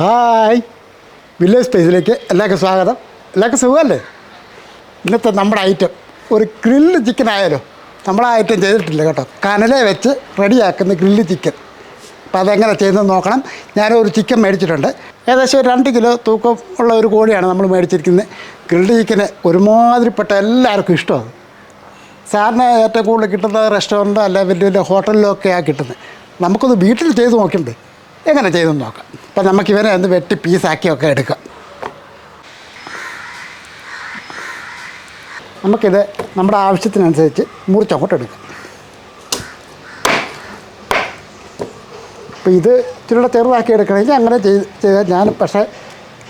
Hi. Village സ്പേസിലേക്ക് എല്ലാവർക്കും സ്വാഗതം. എല്ലാവർക്കും സുഖമല്ലേ? ഇന്നത്തെ നമ്മുടെ ഐറ്റം ഒരു ഗ്രില്ല് ചിക്കൻ ആയാലോ നമ്മൾ ആ ഐറ്റം ചെയ്തിട്ടില്ല കേട്ടോ. കനലെ വെച്ച് റെഡിയാക്കുന്ന ഗ്രില്ല് ചിക്കൻ അപ്പോൾ അതെങ്ങനെ ചെയ്യുന്നത് നോക്കണം. ഞാനൊരു ചിക്കൻ മേടിച്ചിട്ടുണ്ട്. ഏകദേശം രണ്ട് കിലോ തൂക്കം ഉള്ള ഒരു കോഴിയാണ് നമ്മൾ മേടിച്ചിരിക്കുന്നത്. ഗ്രില്ഡ് ചിക്കന് ഒരുമാതിരിപ്പെട്ട എല്ലാവർക്കും ഇഷ്ടമാണ്. സാറിന് ഏറ്റവും കൂടുതൽ കിട്ടുന്നത് റെസ്റ്റോറന്റോ അല്ലെങ്കിൽ വലിയ വലിയ ഹോട്ടലിലോ ഒക്കെയാണ് കിട്ടുന്നത്. നമുക്കൊന്ന് വീട്ടിൽ ചെയ്ത് നോക്കണ്ടേ എങ്ങനെ ചെയ്തു നോക്കാം. അപ്പം നമുക്ക് ഇവരെ ഒന്ന് വെട്ടി പീസാക്കിയൊക്കെ എടുക്കാം. നമുക്കിത് നമ്മുടെ ആവശ്യത്തിനനുസരിച്ച് മുറിച്ചങ്ങോട്ട് എടുക്കാം. അപ്പോൾ ഇത് ഇച്ചിരി ചെറുതാക്കി എടുക്കണമെങ്കിൽ അങ്ങനെ ചെയ്ത് ചെയ്താൽ ഞാൻ പക്ഷേ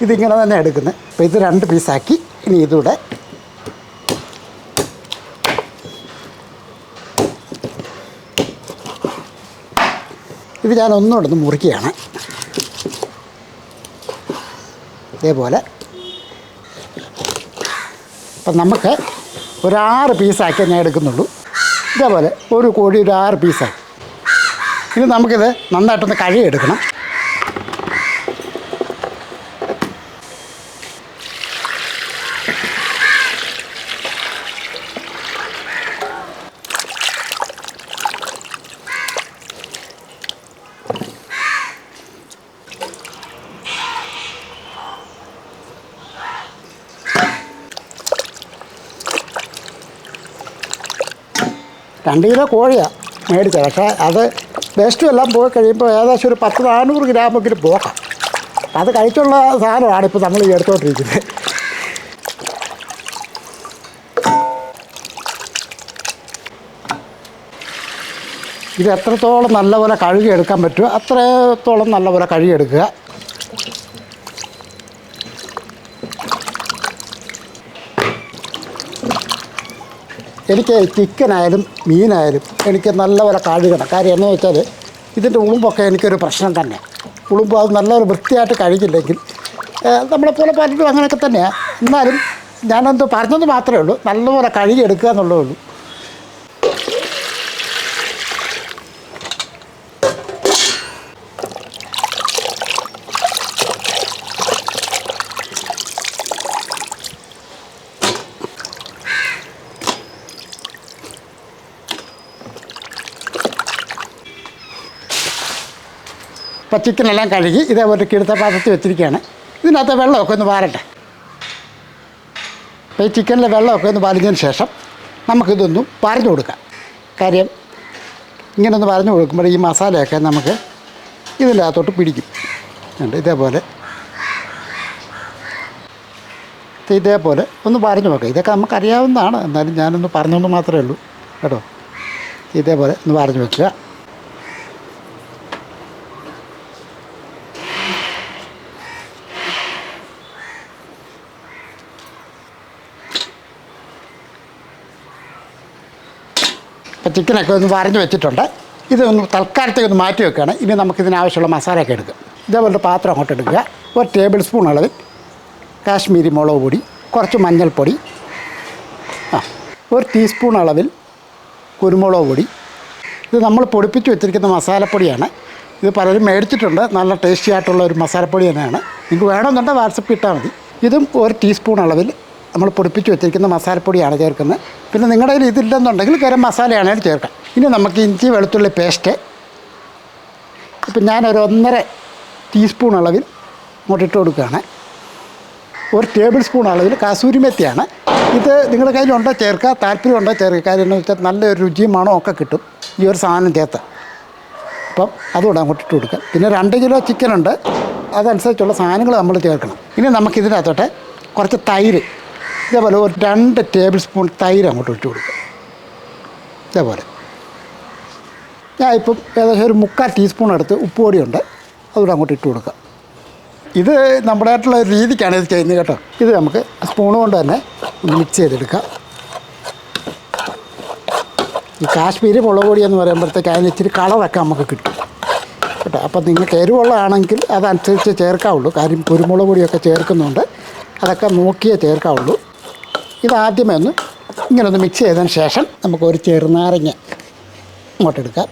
ഇതിങ്ങനെ തന്നെ എടുക്കുന്നത്. അപ്പോൾ ഇത് രണ്ട് പീസാക്കി ഇനി ഇതൂടെ ഇത് ഞാൻ ഒന്നുകൊണ്ടൊന്ന് ഒന്ന് മുറിക്കുകയാണ് ഇതേപോലെ. അപ്പം നമുക്ക് ഒരു ആറ് പീസാക്കി ഞാൻ എടുക്കുന്നുള്ളൂ. ഇതേപോലെ ഒരു കോഴി ഒരു ആറ് പീസാക്കി ഇനി നമുക്കിത് നന്നായിട്ടൊന്ന് കഴുകിയെടുക്കണം. രണ്ട് കിലോ കോഴിയാണ് മേടിച്ചത്. പക്ഷേ അത് വേസ്റ്റും എല്ലാം പോയി കഴിയുമ്പോൾ ഏകദേശം ഒരു പത്ത് നാനൂറ് ഗ്രാമെങ്കിലും പോക്കാം. അത് കഴിച്ചുള്ള സാധനമാണ് ഇപ്പോൾ നമ്മൾ ഈ എടുത്തോണ്ടിരിക്കുന്നത് ഇത് എത്രത്തോളം നല്ലപോലെ കഴുകിയെടുക്കാൻ പറ്റുമോ അത്രത്തോളം നല്ലപോലെ കഴുകിയെടുക്കുക. എനിക്ക് ചിക്കനായാലും മീനായാലും എനിക്ക് നല്ലപോലെ കഴുകണം. കാര്യം എന്ന് വെച്ചാൽ ഇതിന്റെ ഉളുമ്പൊക്കെ എനിക്കൊരു പ്രശ്നം തന്നെ. ഉളുമ്പ് അത് നല്ലൊരു വൃത്തിയായിട്ട് കഴിക്കില്ലെങ്കിൽ നമ്മളെ നമ്മളെപ്പോലെ പലരും അങ്ങനെയൊക്കെ തന്നെയാണ് എന്നാലും ഞാനെന്ത് പറഞ്ഞത് മാത്രമേ ഉള്ളൂ. നല്ലപോലെ കഴുകി എടുക്കുക എന്നുള്ളതേ ഉള്ളൂ. ഇപ്പോൾ ചിക്കനെല്ലാം കഴുകി ഇതേപോലെ കിടുത്ത പാത്രത്തിൽ വെച്ചിരിക്കുകയാണ്. ഇതിനകത്ത് വെള്ളമൊക്കെ ഒന്ന് വാരട്ടെ. അപ്പോൾ ഈ ചിക്കനിലെ വെള്ളമൊക്കെ ഒന്ന് വലിഞ്ഞതിന് ശേഷം നമുക്കിതൊന്നും പറഞ്ഞു കൊടുക്കാം. കാര്യം ഇങ്ങനൊന്ന് പറഞ്ഞു കൊടുക്കുമ്പോൾ ഈ മസാലയൊക്കെ നമുക്ക് ഇതിന്റെ അകത്തോട്ട് പിടിക്കും. ഉണ്ട് ഇതേപോലെ. ഇതേപോലെ ഒന്ന് പറഞ്ഞു നോക്കാം. ഇതൊക്കെ നമുക്കറിയാവുന്നതാണ്. എന്നാലും ഞാനൊന്ന് പറഞ്ഞെന്ന് മാത്രമേ ഉള്ളൂ. കേട്ടോ? ഇതേപോലെ ഒന്ന് പറഞ്ഞു വെക്കുക. അപ്പോൾ ചിക്കനൊക്കെ ഒന്ന് വരഞ്ഞ് വെച്ചിട്ടുണ്ട്. ഇതൊന്ന് തൽക്കാലത്തേക്ക് ഒന്ന് മാറ്റി വെക്കുകയാണ്. ഇനി നമുക്കിതിനാവശ്യമുള്ള മസാലയൊക്കെ എടുക്കുക ഇതേപോലെ ഒരു പാത്രം അങ്ങോട്ട് എടുക്കുക. ഒരു ടേബിൾ സ്പൂൺ അളവിൽ കാശ്മീരി മുളക് പൊടി കുറച്ച് മഞ്ഞൾപ്പൊടി ആ ഒരു ടീസ്പൂൺ അളവിൽ കുരുമുളക് പൊടി. ഇത് നമ്മൾ പൊടിപ്പിച്ച് വെച്ചിരിക്കുന്ന മസാലപ്പൊടിയാണ്. ഇത് പലരും മേടിച്ചിട്ടുണ്ട്. നല്ല ടേസ്റ്റി ആയിട്ടുള്ള ഒരു മസാലപ്പൊടി തന്നെയാണ്. നിങ്ങൾക്ക് വേണമെന്നുണ്ടെങ്കിൽ വാട്സപ്പ് ഇട്ടാൽ മതി. ഇതും ഒരു ടീസ്പൂൺ അളവിൽ നമ്മൾ പൊടിപ്പിച്ച് വെച്ചിരിക്കുന്ന മസാലപ്പൊടിയാണ് ചേർക്കുന്നത്. പിന്നെ നിങ്ങളുടെ കയ്യിൽ ഇതില്ലെന്നുണ്ടെങ്കിൽ ഗരം മസാലയാണെങ്കിൽ ചേർക്കാം ഇനി നമുക്ക് ഇഞ്ചി വെളുത്തുള്ളി പേസ്റ്റ്. ഇപ്പം ഞാനൊരു ഒന്നര ടീസ്പൂൺ അളവിൽ ഇങ്ങോട്ടിട്ട് കൊടുക്കുകയാണ്. ഒരു ടേബിൾ സ്പൂൺ അളവിൽ കാസൂരി മെത്തിയാണ് ഇത് നിങ്ങളുടെ കയ്യിലുണ്ടോ ചേർക്കുക? താല്പര്യമുണ്ടോ ചേർക്കുക? കാര്യം എന്ന് വെച്ചാൽ നല്ലൊരു രുചിയും മണവും ഒക്കെ കിട്ടും ഈ ഒരു സാധനം ചേർത്ത്. അപ്പം അതുകൂടെ അങ്ങോട്ട് ഇട്ട് കൊടുക്കുക. പിന്നെ രണ്ട് കിലോ ചിക്കൻ ഉണ്ട്. അതനുസരിച്ചുള്ള സാധനങ്ങൾ നമ്മൾ ചേർക്കണം. ഇനി നമുക്കിതിനകത്തോട്ടെ കുറച്ച് തൈര് ഇതേപോലെ ഒരു രണ്ട് ടേബിൾ സ്പൂൺ തൈര് അങ്ങോട്ട് ഒഴിച്ച് കൊടുക്കുക. ഇതേപോലെ. ഞാൻ ഇപ്പം ഏകദേശം ഒരു മുക്കാൽ ടീസ്പൂൺ എടുത്ത് ഉപ്പുപൊടിയുണ്ട്. അതുകൂടെ അങ്ങോട്ട് ഇട്ട് കൊടുക്കുക. ഇത് നമ്മുടേതായിട്ടുള്ള ഒരു രീതിക്കാണ് ഇത് ചെയ്യുന്നത് കേട്ടോ. ഇത് നമുക്ക് സ്പൂൺ കൊണ്ട് തന്നെ മിക്സ് ചെയ്തെടുക്കാം. ഈ കാശ്മീരി മുളക് പൊടി എന്ന് പറയുമ്പോഴത്തേക്ക് അതിന് ഇച്ചിരി കളറൊക്കെ നമുക്ക് കിട്ടും. കേട്ടോ. അപ്പം നിങ്ങൾക്ക് എരിവുള്ളതാണെങ്കിൽ അതനുസരിച്ച് ചേർക്കാവുള്ളൂ. കാര്യം കുരുമുളക് പൊടിയൊക്കെ ചേർക്കുന്നുണ്ട്. അതൊക്കെ നോക്കിയേ ചേർക്കാവുള്ളൂ. ഇത് ആദ്യമേ ഒന്ന് ഇങ്ങനൊന്ന് മിക്സ് ചെയ്തതിന് ശേഷം നമുക്ക് ഒരു ചെറുനാരങ്ങ ഇങ്ങോട്ട് എടുക്കാം.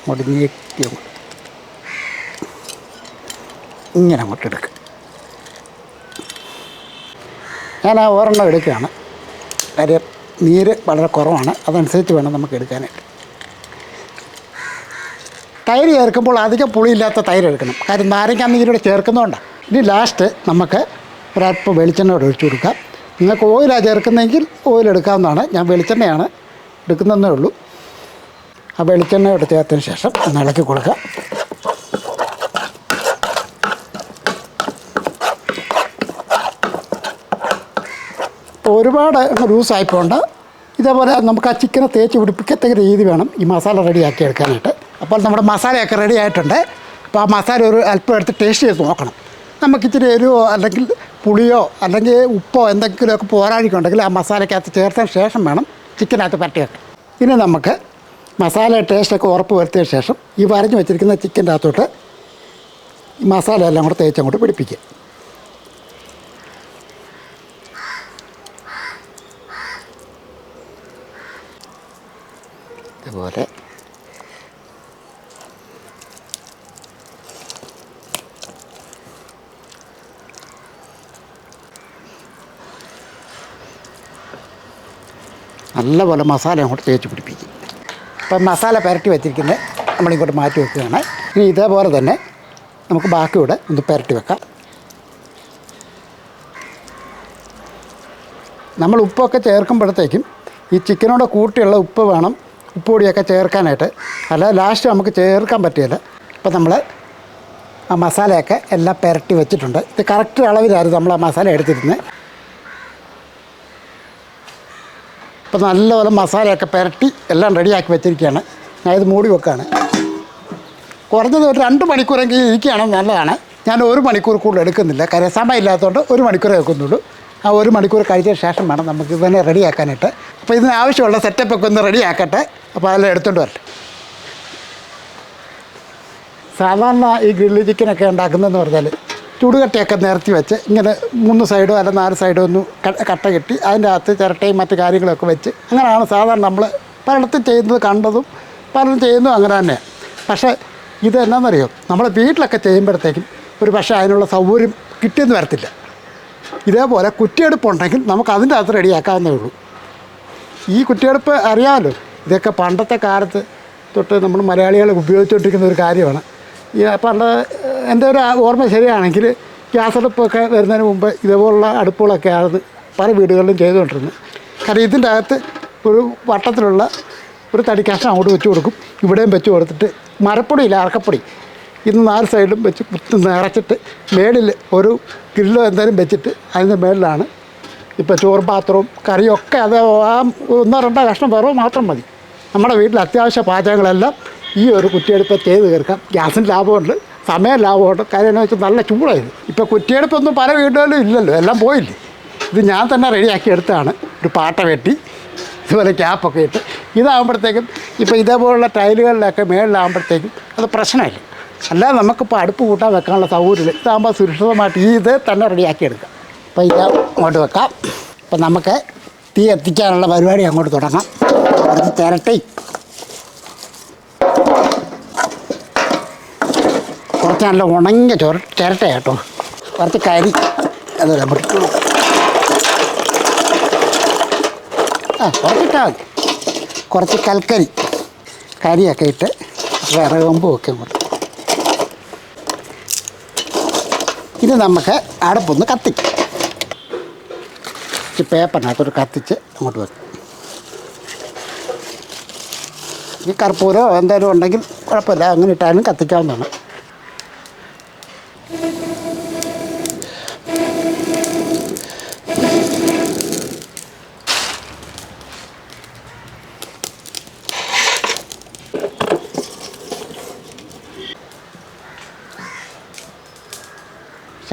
അങ്ങോട്ട് നീട്ടി ഇങ്ങനെ അങ്ങോട്ട് എടുക്കുക ഞാൻ ആ ഒരെണ്ണം എടുക്കുകയാണ്. കാര്യം നീര് വളരെ കുറവാണ്. അതനുസരിച്ച് വേണം നമുക്ക് എടുക്കാനായിട്ട്. തൈര് ചേർക്കുമ്പോൾ അധികം പുളിയില്ലാത്ത തൈര് എടുക്കണം. കാര്യം നാരങ്ങ നീരോടെ ചേർക്കുന്നതുകൊണ്ടാണ്. ഇനി ലാസ്റ്റ് നമുക്ക് ഒരല്പം വെളിച്ചെണ്ണ ഒഴിച്ചു കൊടുക്കാം. നിങ്ങൾക്ക് ഓയിലാണ് ചേർക്കുന്നതെങ്കിൽ ഓയിൽ ഞാൻ വെളിച്ചെണ്ണയാണ് എടുക്കുന്നതേ ഉള്ളൂ. ആ വെളിച്ചെണ്ണ എടുത്ത് ചേർത്തതിന് ശേഷം ഒന്ന് ഇളക്കി കൊടുക്കുക. ഒരുപാട് ലൂസായി പോകണ്ട ഇതേപോലെ നമുക്ക് ആ ചിക്കനെ തേച്ച് പിടിപ്പിക്കത്തക്ക രീതി വേണം ഈ മസാല റെഡിയാക്കി എടുക്കാനായിട്ട്. അപ്പോൾ നമ്മുടെ മസാലയൊക്കെ റെഡി ആയിട്ടുണ്ട് അപ്പോൾ ആ മസാല ഒരു അല്പം എടുത്ത് ടേസ്റ്റ് ചെയ്ത് നോക്കണം. നമുക്ക് ഇച്ചിരി എരിവോ അല്ലെങ്കിൽ പുളിയോ അല്ലെങ്കിൽ ഉപ്പോ എന്തെങ്കിലുമൊക്കെ പോരാഴിക്കുണ്ടെങ്കിൽ ആ മസാലയ്ക്കകത്ത് ചേർത്തതിന് ശേഷം വേണം ചിക്കനകത്ത് പരട്ടിയൊക്കെ ഇനി നമുക്ക് മസാല ടേസ്റ്റൊക്കെ ഉറപ്പ് വരുത്തിയ ശേഷം ഈ വരഞ്ഞു വെച്ചിരിക്കുന്ന ചിക്കന്റെ അകത്തോട്ട് മസാല എല്ലാം കൂടെ തേച്ചങ്ങോട്ട് പിടിപ്പിക്കുക. ഇതുപോലെ നല്ലപോലെ മസാല അങ്ങോട്ട് തേച്ച് പിടിപ്പിക്കും. അപ്പം മസാല പുരട്ടി വെച്ചിരിക്കുന്നത് നമ്മളിങ്ങോട്ട് മാറ്റി വെക്കുകയാണ്. ഇനി ഇതേപോലെ തന്നെ നമുക്ക് ബാക്കിയൂടെ ഒന്ന് പുരട്ടി വെക്കാം. നമ്മൾ ഉപ്പൊക്കെ ചേർക്കുമ്പോഴത്തേക്കും ഈ ചിക്കനോട് കൂട്ടിയുള്ള ഉപ്പ് വേണം. ഉപ്പ് പൊടിയൊക്കെ ചേർക്കാനായിട്ട്. അല്ല ലാസ്റ്റ് നമുക്ക് ചേർക്കാൻ പറ്റില്ല അപ്പോൾ നമ്മൾ ആ മസാലയൊക്കെ എല്ലാം പുരട്ടി വെച്ചിട്ടുണ്ട്. ഇത് കറക്റ്റ് അളവിലായിരുന്നു നമ്മൾ ആ മസാല എടുത്തിരുന്നത്. അപ്പോൾ നല്ലപോലെ മസാലയൊക്കെ പുരട്ടി എല്ലാം റെഡിയാക്കി വെച്ചിരിക്കുകയാണ്. ഞാൻ ഇത് മൂടി വെക്കുകയാണ്. കുറഞ്ഞത് ഒരു രണ്ട് മണിക്കൂറെങ്കിലും ഇരിക്കുകയാണെങ്കിൽ നല്ലതാണ്. ഞാൻ ഒരു മണിക്കൂർ കൂടുതൽ എടുക്കുന്നില്ല. കാര്യം സമയം ഇല്ലാത്തതുകൊണ്ട് ഒരു മണിക്കൂറേ വെക്കുന്നുള്ളൂ. ആ ഒരു മണിക്കൂർ കഴിച്ച ശേഷം വേണം നമുക്ക് ഇതിനെ റെഡിയാക്കാനായിട്ട്. അപ്പോൾ ഇതിന് ആവശ്യമുള്ള സെറ്റപ്പൊക്കെ ഒന്ന് റെഡിയാക്കട്ടെ. അപ്പോൾ അതെല്ലാം എടുത്തുകൊണ്ട് വരട്ടെ. സാധാരണ ഈ ഗ്രില്ല് ചിക്കനൊക്കെ ഉണ്ടാക്കുന്നതെന്ന് പറഞ്ഞാൽ ചുടുകട്ടയൊക്കെ നിരത്തി വെച്ച് ഇങ്ങനെ മൂന്ന് സൈഡോ അല്ല നാല് സൈഡോ ഒന്ന് കട്ട കെട്ടി അതിന്റെ അകത്ത് ചിരട്ടയും മറ്റു കാര്യങ്ങളൊക്കെ വെച്ച് അങ്ങനെയാണ് സാധാരണ നമ്മൾ പലയിടത്തും ചെയ്യുന്നത് കണ്ടതും പലരും ചെയ്യുന്നതും അങ്ങനെ തന്നെയാണ് പക്ഷേ ഇത് എന്നാണെന്നറിയോ നമ്മൾ വീട്ടിലൊക്കെ ചെയ്യുമ്പോഴത്തേക്കും ഒരു പക്ഷേ അതിനുള്ള സൗകര്യം കിട്ടിയെന്ന് വരത്തില്ല. ഇതേപോലെ കുറ്റിയെടുപ്പുണ്ടെങ്കിൽ നമുക്ക് അതിന്റെ അകത്ത് റെഡിയാക്കാവുന്നേ ഉള്ളൂ. ഈ കുറ്റിയെടുപ്പ് അറിയാമല്ലോ ഇതൊക്കെ പണ്ടത്തെ കാലത്ത് തൊട്ട് നമ്മൾ മലയാളികൾ ഉപയോഗിച്ചുകൊണ്ടിരിക്കുന്ന ഒരു കാര്യമാണ്. ഈ പണ്ട് എന്റെ ഒരു ഓർമ്മ ശരിയാണെങ്കിൽ ഗ്യാസ് അടുപ്പൊക്കെ വരുന്നതിന് മുമ്പ് ഇതേപോലുള്ള അടുപ്പുകളൊക്കെയാണ് പല വീടുകളിലും ചെയ്തുകൊണ്ടിരുന്നത് കാരണം ഇതിന്റെ അകത്ത് ഒരു വട്ടത്തിലുള്ള ഒരു തടി കഷ്ണം അങ്ങോട്ട് വെച്ച് കൊടുക്കും. ഇവിടെയും വെച്ച് കൊടുത്തിട്ട് മരപ്പൊടിയില്ല അറക്കപ്പൊടി. ഇന്ന് നാല് സൈഡിലും വെച്ച് കുത്തി നിറച്ചിട്ട് മേളിൽ ഒരു ഗ്രില്ലോ എന്തായാലും വെച്ചിട്ട് അതിന്റെ മേളിലാണ് ഇപ്പോൾ ചോറ് പാത്രവും കറിയൊക്കെ അത് ആ ഒന്നോ രണ്ടോ കഷ്ണം വിറവ് മാത്രം മതി. നമ്മുടെ വീട്ടിൽ അത്യാവശ്യ പാചകങ്ങളെല്ലാം ഈ ഒരു കുറ്റിയെടുപ്പ് ചെയ്ത് തീർക്കാം. ഗ്യാസിന് ലാഭമുണ്ട് സമയം ലാഭമുണ്ട് കാര്യം എന്ന് വെച്ചാൽ നല്ല ചൂടായത് ഇപ്പോൾ കുറ്റിയെടുപ്പൊന്നും പല വീടുകളിലും ഇല്ലല്ലോ. എല്ലാം പോയില്ലേ? ഇത് ഞാൻ തന്നെ റെഡിയാക്കി എടുത്താണ് ഒരു പാട്ട വെട്ടി ഇതുപോലെ ക്യാപ്പൊക്കെ ഇട്ട്. ഇതാകുമ്പോഴത്തേക്കും ഇപ്പോൾ ഇതേപോലുള്ള ടൈലുകളിലൊക്കെ മേളിലാകുമ്പോഴത്തേക്കും അത് പ്രശ്നമില്ല. അല്ലാതെ നമുക്കിപ്പോൾ അടുപ്പ് കൂട്ടാൻ വെക്കാനുള്ള സൗകര്യമില്ല. ഇതാകുമ്പോൾ സുരക്ഷിതമായിട്ട് ഈ ഇത് തന്നെ റെഡിയാക്കി എടുക്കാം. അപ്പോൾ ഇത് അങ്ങോട്ട് വെക്കാം. അപ്പം നമുക്ക് തീ എത്തിക്കാനുള്ള പരിപാടി അങ്ങോട്ട് തുടങ്ങാം. കുറച്ച് ചിരട്ടി കുറച്ച് നല്ല ഉണങ്ങിയ ചൊര ചിരട്ട കേട്ടോ. കുറച്ച് കരി. അതല്ല നമുക്ക് ആ കുറച്ചിട്ടാൽ മതി. കുറച്ച് കൽക്കരി. കരിയൊക്കെ ഇട്ട് വിറകുമ്പും ഒക്കെ കൊടുക്കും ഇത് നമുക്ക് അടുപ്പൊന്ന് കത്തിക്കും. ഈ പേപ്പറിനകത്തൊരു കത്തിച്ച് അങ്ങോട്ട് വെക്കും. ഈ കർപ്പൂരോ എന്തെങ്കിലും ഉണ്ടെങ്കിൽ കുഴപ്പമില്ല. അങ്ങനെ ഇട്ടാലും കത്തിക്കാവുന്നതാണ്.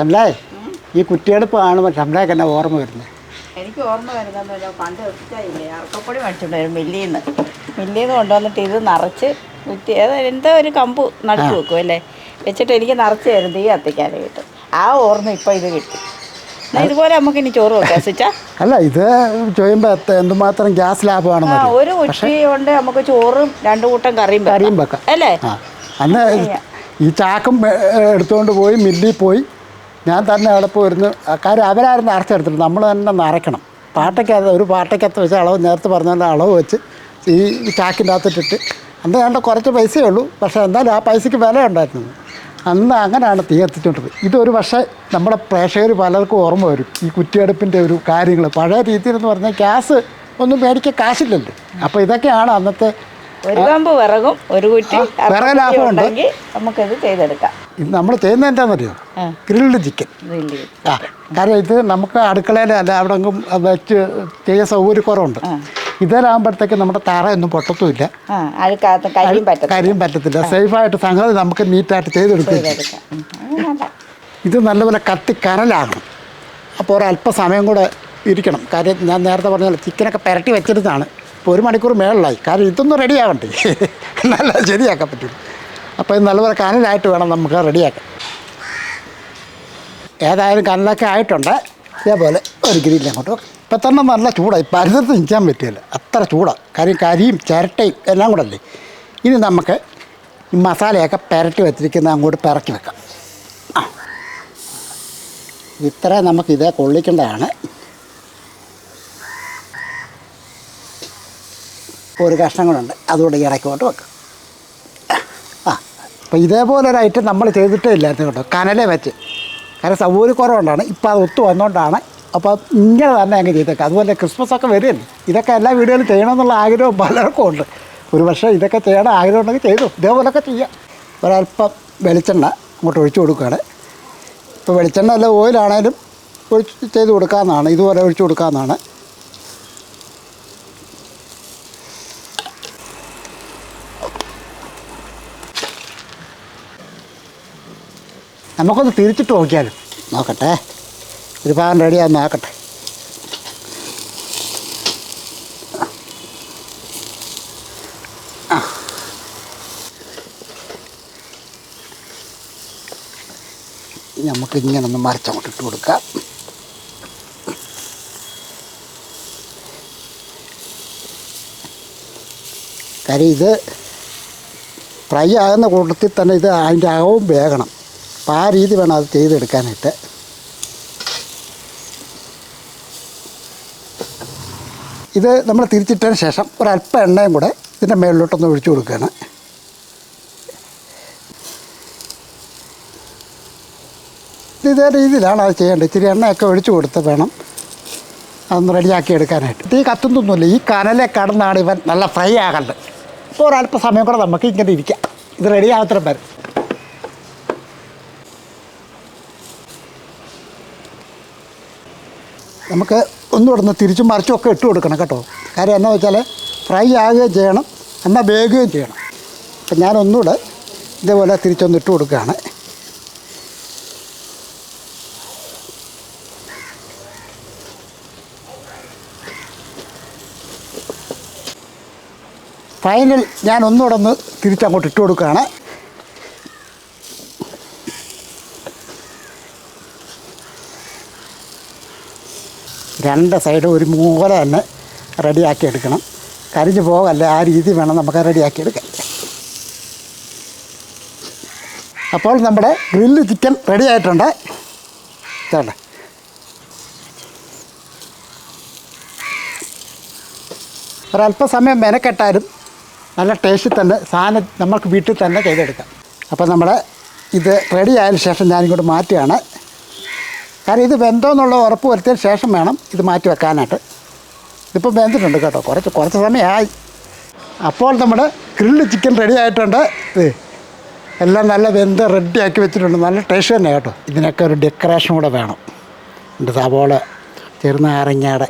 ഷംലായ് ഈ കുറ്റിയെടുപ്പ് കാണുമ്പോൾ ഷംലായ്ക്ക് എന്നെ ഓർമ്മ വരുന്നത് എനിക്ക് ഓർമ്മ വരുന്നതെന്ന് പണ്ട് ഒറ്റയില്ലേ അറക്കപ്പൊടി മേടിച്ചിട്ടുണ്ടായിരുന്നു മില്ലിന്ന്. മില്ലിന്ന് കൊണ്ടുവന്നിട്ട് ഇത് നിറച്ച് കുറ്റി അത് എന്തോ ഒരു കമ്പ് നടത്തി വെക്കും അല്ലേ? വെച്ചിട്ട് എനിക്ക് നിറച്ച് തരുന്നത് ഈ തീ കിട്ടും ആ ഓർമ്മ ഇപ്പം ഇത് കിട്ടി. ഇതുപോലെ നമുക്ക് ഇനി ചോറ് വെക്കാം സിച്ചാ. അല്ല ഇത് ചെയ്യുമ്പോൾ എന്തുമാത്രം ഗ്യാസ് ആ ലാഭമാണെന്ന് ഒരു കുറ്റി കൊണ്ട് നമുക്ക് ചോറും രണ്ടു കൂട്ടം കറിയും കറിയും വെക്കാം. അല്ലേ? അന്ന് ഈ ചാക്കും എടുത്തുകൊണ്ട് പോയി മില്ലിൽ പോയി. ഞാൻ തന്നെ അവിടെ പോയിരുന്നു. കാര്യം അവരായിരുന്നു അരച്ചെടുത്തിട്ട് നമ്മൾ തന്നെ നിറയ്ക്കണം. പാട്ടയ്ക്കകത്ത് ഒരു പാട്ടയ്ക്കകത്ത് വെച്ച് അളവ് നേരത്തെ പറഞ്ഞ അളവ് വെച്ച് ഈ ചാക്കിന്റെ അകത്തിട്ടിട്ട്. അന്ന് വേണ്ട കുറച്ച് പൈസയേ ഉള്ളൂ. പക്ഷേ എന്തായാലും ആ പൈസയ്ക്ക് വില ഉണ്ടായിരുന്നത്. അന്ന് അങ്ങനെയാണ് തീ എത്തിച്ചുകൊണ്ടത് ഇതൊരു പക്ഷേ നമ്മുടെ പ്രേക്ഷകർ പലർക്കും ഓർമ്മ വരും. ഈ കുറ്റിയടുപ്പിന്റെ ഒരു കാര്യങ്ങൾ. പഴയ രീതിയിൽ എന്ന് പറഞ്ഞാൽ ഗ്യാസ് ഒന്നും മേടിക്കാൻ കാശില്ലല്ലോ. അപ്പോൾ ഇതൊക്കെയാണ് അന്നത്തെ ഒരു കമ്പ് വിറകും ഒരു കുറ്റി വിറക് ലാഭമുണ്ടെങ്കിൽ നമുക്കിത് ചെയ്തെടുക്കാം. ഇത് നമ്മൾ ചെയ്യുന്നത് എന്താണെന്നറിയോ ഗ്രിൽഡ് ചിക്കൻ. ആ കാരണം ഇത് നമുക്ക് അടുക്കളയിൽ അല്ല അവിടെ എങ്ങും വെച്ച് ചെയ്യാൻ സൗകര്യക്കുറവുണ്ട്. ഇതിലാകുമ്പോഴത്തേക്ക് നമ്മുടെ തറയൊന്നും പൊട്ടത്തുമില്ല. കരിയും പറ്റത്തില്ല. സേഫായിട്ട് സംഗതി നമുക്ക് നീറ്റായിട്ട് ചെയ്തെടുക്കും. ഇത് നല്ലപോലെ കത്തി കനലാകണം. അപ്പോൾ ഒരല്പസമയം കൂടെ ഇരിക്കണം. കാര്യം ഞാൻ നേരത്തെ പറഞ്ഞാൽ ചിക്കനൊക്കെ പുരട്ടി വെച്ചിരുന്നതാണ്. ഇപ്പോൾ ഒരു മണിക്കൂർ മേളിലായി. കാരണം ഇതൊന്നും റെഡി ആവണ്ടേ? നല്ല ശരിയാക്കാൻ പറ്റും. അപ്പോൾ ഇത് നല്ലപോലെ കനലായിട്ട് വേണം നമുക്ക് റെഡിയാക്കാൻ. ഏതായാലും കനലൊക്കെ ആയിട്ടുണ്ട്. ഇതേപോലെ ഒരു ഗ്രില്ല് അങ്ങോട്ട് ഇപ്പം തന്നെ നല്ല ചൂടായി പരിസരത്ത് നിൽക്കാൻ പറ്റില്ല. അത്ര ചൂടാണ് കാര്യം കരിയും ചിരട്ടയും എല്ലാം കൂടെ അല്ലേ? ഇനി നമുക്ക് ഈ മസാലയൊക്കെ പെരട്ടി വെച്ചിരിക്കുന്ന അങ്ങോട്ട് പിറക്കി വെക്കാം. ആ. ഇത്ര നമുക്ക് ഇതേ കൊള്ളിക്കേണ്ടതാണ്. ഒരു കഷ്ണം കൂടെ അതുകൂടെ ഇറക്കോട്ട് വെക്കാം. അപ്പോൾ ഇതേപോലെ ഒരു ഐറ്റം നമ്മൾ ചെയ്തിട്ടേ ഇല്ലായിരുന്നു കേട്ടോ. കനലെ വെച്ച്. കാരണം സൗകര്യക്കുറവുകൊണ്ടാണ് ഇപ്പോൾ അത് ഒത്തു വന്നുകൊണ്ടാണ് അപ്പോൾ ഇങ്ങനെ തന്നെ അങ്ങ് ചെയ്തേക്കാം. അതുപോലെ ക്രിസ്മസ് ഒക്കെ വരികയല്ലേ. ഇതൊക്കെ എല്ലാ വീടുകളിലും ചെയ്യണമെന്നുള്ള ആഗ്രഹം പലർക്കും ഉണ്ട്. ഒരു പക്ഷേ ഇതൊക്കെ ചെയ്യണം ആഗ്രഹം ഉണ്ടെങ്കിൽ ചെയ്തു. ഇതേപോലൊക്കെ ചെയ്യാം. ഒരല്പം വെളിച്ചെണ്ണ അങ്ങോട്ട് ഒഴിച്ചു കൊടുക്കുകയാണ്. ഇപ്പോൾ വെളിച്ചെണ്ണ അല്ല ഓയിലാണേലും ഒഴിച്ച് ചെയ്ത് കൊടുക്കാമെന്നാണ് ഇതുപോലെ ഒഴിച്ചു കൊടുക്കാവുന്നതാണ്. നമുക്കൊന്ന് തിരിച്ചിട്ട് നോക്കിയാലും. നോക്കട്ടെ. ഒരു ഭാഗം റെഡിയാന്ന് നോക്കട്ടെ. നമുക്ക് ഇങ്ങനെ ഒന്ന് മറിച്ചങ്ങോട്ട് ഇട്ട് കൊടുക്കാം. കാര്യം ഇത് ഫ്രൈ ആകുന്ന കൂട്ടത്തിൽ തന്നെ ഇത് അതിന്റെ അകവും വേകണം. അപ്പോൾ ആ രീതി വേണം അത് ചെയ്തെടുക്കാനായിട്ട്. ഇത് നമ്മൾ തിരിച്ചിട്ടതിന് ശേഷം ഒരല്പം എണ്ണയും കൂടെ ഇതിന്റെ മേളിലോട്ടൊന്ന് ഒഴിച്ചു കൊടുക്കുകയാണ്. ഇത് രീതിയിലാണ് അത് ചെയ്യേണ്ടത്. ഇച്ചിരി എണ്ണയൊക്കെ ഒഴിച്ചു കൊടുത്ത് വേണം അതൊന്ന് റെഡിയാക്കി എടുക്കാനായിട്ട്. തീ കത്തുന്നൊന്നുമില്ല. ഈ കനലെ കടന്നാണ് ഇവൻ നല്ല ഫ്രൈ ആകേണ്ടത്. അപ്പോൾ ഒരല്പ സമയം കൂടെ നമുക്ക് ഇങ്ങനെ ഇരിക്കാം. ഇത് റെഡിയാകത്തരം വരും. നമുക്ക് ഒന്നും ഒന്ന് തിരിച്ചും മറിച്ചും ഒക്കെ ഇട്ട് കൊടുക്കണം കേട്ടോ. കാര്യം എന്നാ വെച്ചാൽ ഫ്രൈ ആകുകയും ചെയ്യണം എന്നാൽ വേകുകയും ചെയ്യണം. അപ്പം ഞാനൊന്നുകൂടെ ഇതേപോലെ തിരിച്ചൊന്ന് ഇട്ട് കൊടുക്കുകയാണ്. ഫൈനൽ ഞാൻ ഒന്നുകൂടെ ഒന്ന് തിരിച്ചങ്ങോട്ട് ഇട്ട് കൊടുക്കുകയാണ്. രണ്ട് സൈഡും ഒരു മൂല തന്നെ റെഡിയാക്കി എടുക്കണം. കരിഞ്ഞു പോകല്ല ആ രീതി വേണം നമുക്ക് റെഡിയാക്കി എടുക്കാൻ. അപ്പോൾ നമ്മുടെ ഗ്രില്ല് ചിക്കൻ റെഡി ആയിട്ടുണ്ട്. ചേട്ട ഒരല്പസമയം മെനക്കെട്ടാലും നല്ല ടേസ്റ്റിൽ തന്നെ സാധനം നമുക്ക് വീട്ടിൽ തന്നെ ചെയ്തെടുക്കാം. അപ്പോൾ നമ്മുടെ ഇത് റെഡി ആയതിനു ശേഷം ഞാനിങ്ങോട്ട് മാറ്റുകയാണ്. കാരണം ഇത് വെന്തോന്നുള്ള ഉറപ്പ് വരുത്തിയതിന് ശേഷം വേണം ഇത് മാറ്റി വെക്കാനായിട്ട്. ഇതിപ്പോൾ വെന്തിട്ടുണ്ട് കേട്ടോ. കുറച്ച് കുറച്ച് സമയമായി. അപ്പോൾ നമ്മുടെ ഗ്രില്ല് ചിക്കൻ റെഡി ആയിട്ടുണ്ട്. എല്ലാം നല്ല വെന്ത് റെഡിയാക്കി വെച്ചിട്ടുണ്ട്. നല്ല ടേസ്റ്റ് തന്നെ കേട്ടോ. ഇതിനൊക്കെ ഒരു ഡെക്കറേഷൻ കൂടെ വേണം. രണ്ട് സവോള ചെറുനാരങ്ങയുടെ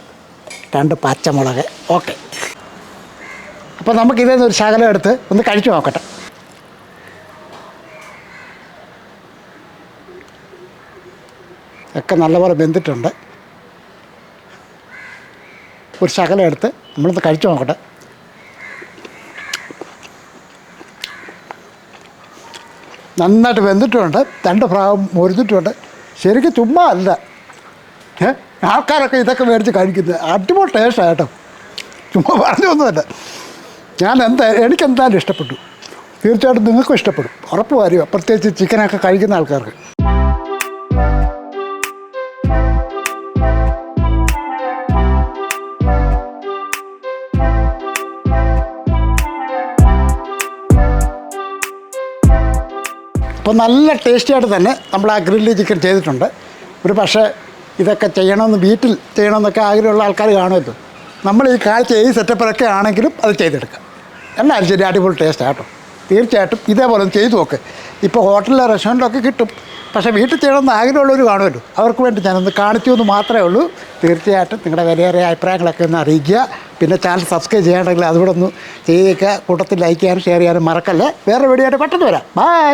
രണ്ട് പച്ചമുളക്. ഓക്കെ അപ്പോൾ നമുക്ക് ഇതിൽ നിന്ന് ഒരു ശകലം എടുത്ത് ഒന്ന് കഴിച്ചു നോക്കട്ടെ. ഒക്കെ നല്ലപോലെ വെന്തിട്ടുണ്ട്. ഒരു ശകലം എടുത്ത് നമ്മളൊന്ന് കഴിച്ചു നോക്കട്ടെ. നന്നായിട്ട് വെന്തിട്ടുമുണ്ട് രണ്ട് ഭാഗം മുരിഞ്ഞിട്ടുണ്ട് ശരിക്കും ചുമ്മാ അല്ല. ആൾക്കാരൊക്കെ ഇതൊക്കെ മേടിച്ച് കഴിക്കുന്നത്. അടിപൊളി ടേസ്റ്റാണ് കേട്ടോ. ചുമ്മാ പറഞ്ഞൊന്നുമല്ല ഞാൻ എന്താ എനിക്കെന്തായാലും ഇഷ്ടപ്പെട്ടു. തീർച്ചയായിട്ടും നിങ്ങൾക്കും ഇഷ്ടപ്പെടും. ഉറപ്പ് കാര്യമാണ് പ്രത്യേകിച്ച് ചിക്കനൊക്കെ കഴിക്കുന്ന ആൾക്കാർക്ക്. അപ്പോൾ നല്ല ടേസ്റ്റിയായിട്ട് തന്നെ നമ്മൾ ആ ഗ്രില്ല് ചിക്കൻ ചെയ്തിട്ടുണ്ട്. ഒരു പക്ഷേ ഇതൊക്കെ ചെയ്യണമെന്ന് വീട്ടിൽ ചെയ്യണമെന്നൊക്കെ ആഗ്രഹമുള്ള ആൾക്കാർ കാണുമല്ലോ. നമ്മൾ ഈ കാഴ്ച ഈ സെറ്റപ്പിലൊക്കെ ആണെങ്കിലും അത് ചെയ്തെടുക്കാം. എന്നാലും ശരി അടിപൊളി ടേസ്റ്റ് ആട്ടോ തീർച്ചയായിട്ടും ഇതേപോലെ ചെയ്തു നോക്ക്. ഇപ്പോൾ ഹോട്ടലിലെ റെസ്റ്റോറന്റിലൊക്കെ കിട്ടും. പക്ഷേ വീട്ടിൽ ചെയ്യണമെന്ന് ആഗ്രഹമുള്ളവർ കാണുമല്ലോ. അവർക്ക് വേണ്ടി ഞാനൊന്ന് കാണിച്ചു എന്ന് മാത്രമേ ഉള്ളൂ. തീർച്ചയായിട്ടും നിങ്ങളുടെ വിലയേറിയ അഭിപ്രായങ്ങളൊക്കെ ഒന്ന് അറിയിക്കുക. പിന്നെ ചാനൽ സബ്സ്ക്രൈബ് ചെയ്യണമെങ്കിൽ അതുകൂടെ ഒന്ന് ചെയ്യുക കൂട്ടത്തിൽ ലൈക്ക് ചെയ്യാനും ഷെയർ ചെയ്യാനും മറക്കല്ലേ. വേറെ വീഡിയോ ആയിട്ട് പെട്ടെന്ന് വരാം. ബൈ